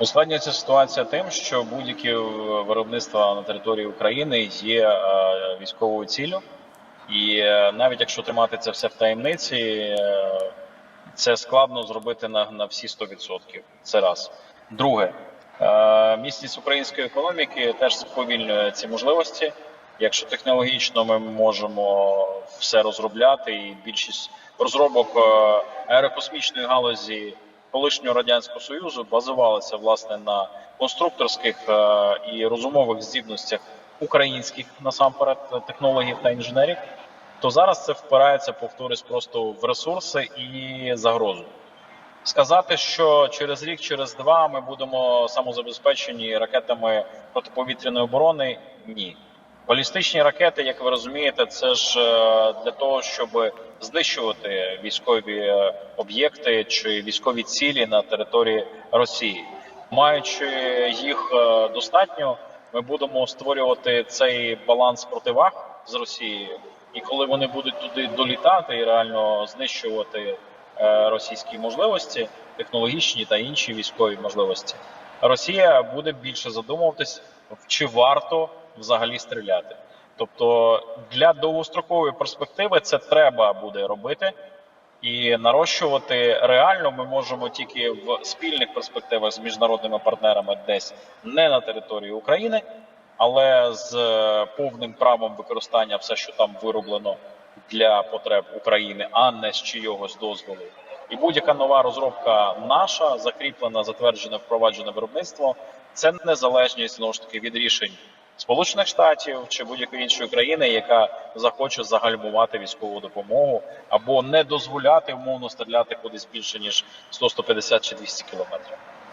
Ускладнюється ситуація тим, що будь-які виробництва на території України є е, військовою ціллю, і е, навіть якщо тримати це все в таємниці, е, це складно зробити на, на всі 100%. Це раз. Друге, е, міцність української економіки теж сповільнює ці можливості. Якщо технологічно ми можемо все розробляти, і більшість розробок е, аерокосмічної галузі колишнього радянського союзу базувалися власне на конструкторських е, і розумових здібностях українських насамперед технологів та інженерів, то зараз це впирається, повторюсь, просто в ресурси і загрозу. Сказати, що через рік, через два ми будемо самозабезпечені ракетами протиповітряної оборони ні. Балістичні ракети, як ви розумієте, це ж е, для того, щоб знищувати військові е, об'єкти чи військові цілі на території Росії. Маючи їх е, достатньо, ми будемо створювати цей баланс противаг з Росією. І коли вони будуть туди долітати і реально знищувати російські можливості, технологічні та інші військові можливості, Росія буде більше задумуватись, чи варто взагалі стріляти. Тобто для довгострокової перспективи це треба буде робити. І нарощувати реально ми можемо тільки в спільних перспективах з міжнародними партнерами десь не на території України, але з е, повним правом використання все, що там вироблено для потреб України, а не з чийогось дозволу. І будь-яка нова розробка наша, закріплена, затверджена, впроваджена виробництво, це незалежність знову ж таки від рішень Сполучених Штатів чи будь-якої іншої країни, яка захоче загальмувати військову допомогу або не дозволяти умовно стріляти кудись більше ніж 100, 150 чи 200 кілометрів.